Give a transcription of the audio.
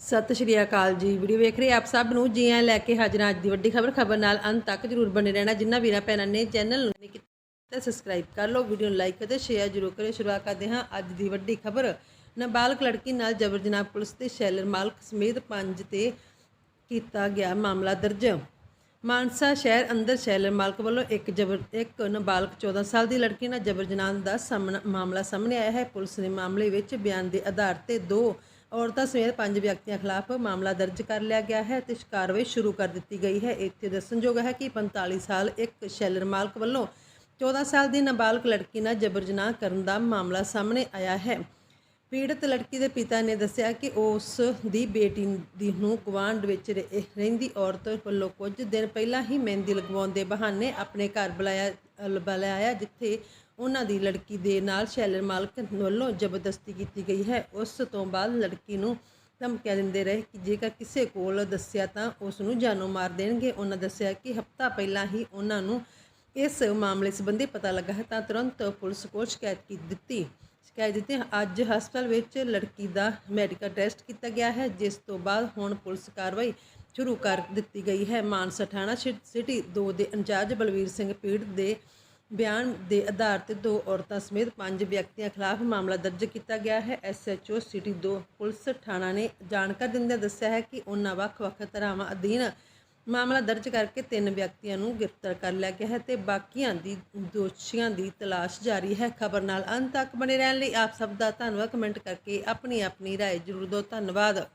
ਸਤਿ ਸ਼੍ਰੀ ਅਕਾਲ ਜੀ। ਵੀਡੀਓ ਵੇਖ ਰਹੇ ਆਪ ਸਭ ਨੂੰ? ਜੀ ਆਇਆਂ ਲੈ ਕੇ ਹਾਜ਼ਰ ਅੱਜ ਦੀ ਵੱਡੀ ਖਬਰ। ਖਬਰ ਨਾਲ ਅੰਤ ਤੱਕ ਜਰੂਰ ਬਣੇ ਰਹਿਣਾ। ਜਿਨ੍ਹਾਂ ਵੀਰਾਂ ਭੈਣਾਂ ਨੇ ਚੈਨਲ ਨੂੰ ਨਹੀਂ ਕੀਤਾ ਸਬਸਕ੍ਰਾਈਬ ਕਰ ਲਓ। ਵੀਡੀਓ ਨੂੰ ਲਾਈਕ ਅਤੇ ਸ਼ੇਅਰ ਜਰੂਰ ਕਰਿਓ। ਸ਼ੁਰੂਆਤ ਕਰਦੇ ਹਾਂ ਅੱਜ ਦੀ ਵੱਡੀ ਖਬਰ। ਨਾਬਾਲਗ ਲੜਕੀ ਨਾਲ ਜਬਰ ਜਨਾਹ ਪੁਲਿਸ ਤੇ ਸ਼ੈਲਰ ਮਾਲਕ ਸਮੇਤ ਪੰਜ ਤੇ ਕੀਤਾ ਗਿਆ ਮਾਮਲਾ ਦਰਜ। ਮਾਨਸਾ ਸ਼ਹਿਰ ਅੰਦਰ ਸ਼ੈਲਰ ਮਾਲਕ ਵੱਲੋਂ ਇੱਕ ਜਬਰ, ਇੱਕ ਨਾਬਾਲਗ 14 ਸਾਲ ਦੀ ਲੜਕੀ ਨਾਲ ਜਬਰ ਜਨਾਹ ਦਾ ਸਾਹਮਣਾ, ਮਾਮਲਾ ਸਾਹਮਣੇ ਆਇਆ ਹੈ। ਪੁਲਿਸ ਨੇ ਮਾਮਲੇ ਵਿੱਚ ਬਿਆਨ ਦੇ ਆਧਾਰ ਤੇ ਦੋ ਔਰਤਾਂ ਸਮੇਤ ਪੰਜ ਵਿਅਕਤੀਆਂ ਖਿਲਾਫ ਮਾਮਲਾ ਦਰਜ ਕਰ ਲਿਆ ਗਿਆ ਹੈ ਤੇ ਕਾਰਵਾਈ ਸ਼ੁਰੂ ਕਰ ਦਿੱਤੀ ਗਈ ਹੈ। ਇੱਥੇ ਦੱਸਣਯੋਗ ਹੈ ਕਿ 45 ਸਾਲ ਇੱਕ ਸ਼ੈਲਰ ਮਾਲਕ ਵੱਲੋਂ 14 ਸਾਲ ਦੀ ਨਾਬਾਲਗ ਲੜਕੀ ਨਾਲ ਜਬਰ ਜਨਾਹ ਕਰਨ ਦਾ ਮਾਮਲਾ ਸਾਹਮਣੇ ਆਇਆ ਹੈ। ਪੀੜਤ ਲੜਕੀ ਦੇ ਪਿਤਾ ਨੇ ਦੱਸਿਆ ਕਿ ਉਸ ਦੀ ਬੇਟੀ ਦੀ ਨੂੰ ਗਵਾਂਢ ਵਿੱਚ ਰਹਿ- ਰਹਿੰਦੀ ਔਰਤ ਵੱਲੋਂ ਕੁਝ ਦਿਨ ਪਹਿਲਾਂ ਹੀ ਮਹਿੰਦੀ ਲਗਵਾਉਣ ਦੇ ਬਹਾਨੇ ਆਪਣੇ ਘਰ ਬੁਲਾਇਆ ਅਲ- ਬੁਲਾਇਆ, ਜਿੱਥੇ ਉਹਨਾਂ ਦੀ ਲੜਕੀ ਦੇ ਨਾਲ ਸ਼ੈਲਰ ਮਾਲਕ ਵੱਲੋਂ ਜ਼ਬਰਦਸਤੀ ਕੀਤੀ ਗਈ ਹੈ। ਉਸ ਤੋਂ ਬਾਅਦ ਲੜਕੀ ਨੂੰ ਧਮਕੀਆਂ ਦਿੰਦੇ ਰਹੇ ਕਿ ਜੇਕਰ ਕਿਸੇ ਕੋਲ ਦੱਸਿਆ ਤਾਂ ਉਸ ਨੂੰ ਜਾਨੋਂ ਮਾਰ ਦੇਣਗੇ। ਉਹਨਾਂ ਦੱਸਿਆ ਕਿ ਹਫਤਾ ਪਹਿਲਾਂ ਹੀ ਉਹਨਾਂ ਨੂੰ ਇਸ ਮਾਮਲੇ ਸੰਬੰਧੀ ਪਤਾ ਲੱਗਾ ਹੈ ਤਾਂ ਤੁਰੰਤ ਪੁਲਿਸ ਕੋਲ ਸ਼ਿਕਾਇਤ ਕੀ ਦਿੱਤੀ। ਸ਼ਿਕਾਇਤ ਦਿੱਤੀ ਅੱਜ ਹਸਪਤਾਲ ਵਿੱਚ ਲੜਕੀ ਦਾ ਮੈਡੀਕਲ ਟੈਸਟ ਕੀਤਾ ਗਿਆ ਹੈ, ਜਿਸ ਤੋਂ ਬਾਅਦ ਹੁਣ ਪੁਲਿਸ ਕਾਰਵਾਈ ਸ਼ੁਰੂ ਕਰ ਦਿੱਤੀ ਗਈ ਹੈ। ਮਾਨਸਾ ਥਾਣਾ ਸਿ- ਸਿਟੀ 2 ਦੇ ਇੰਚਾਰਜ ਬਲਵੀਰ ਸਿੰਘ ਪੀੜਤ ਦੇ ਬਿਆਨ ਦੇ ਆਧਾਰ ਤੇ ਦੋ ਔਰਤਾਂ ਸਮੇਤ ਪੰਜ ਵਿਅਕਤੀਆਂ ਖਿਲਾਫ ਮਾਮਲਾ ਦਰਜ ਕੀਤਾ ਗਿਆ ਹੈ ਐਸਐਚਓ ਸਿਟੀ 2 ਪੁਲਿਸ ਥਾਣਾ ਨੇ ਜਾਣਕਾਰੀ ਦਿੰਦਿਆਂ ਦੱਸਿਆ ਹੈ ਕਿ ਉਹਨਾਂ ਵੱਖ-ਵੱਖ ਧਾਰਾਵਾਂ ਅਧੀਨ ਮਾਮਲਾ ਦਰਜ ਕਰਕੇ ਤਿੰਨ ਵਿਅਕਤੀਆਂ ਨੂੰ ਗ੍ਰਿਫਤਾਰ ਕਰ ਲਿਆ ਗਿਆ ਹੈ ਤੇ ਬਾਕੀਆਂ ਦੀ ਦੋਸ਼ੀਆਂ ਦੀ ਤਲਾਸ਼ ਜਾਰੀ ਹੈ ਖਬਰ ਨਾਲ ਅੰਤ ਤੱਕ ਬਣੇ ਰਹਿਣ ਲਈ ਆਪ ਸਭ ਦਾ ਧੰਨਵਾਦ ਕਮੈਂਟ ਕਰਕੇ ਆਪਣੀ ਆਪਣੀ رائے ਜ਼ਰੂਰ ਦਿਓ ਧੰਨਵਾਦ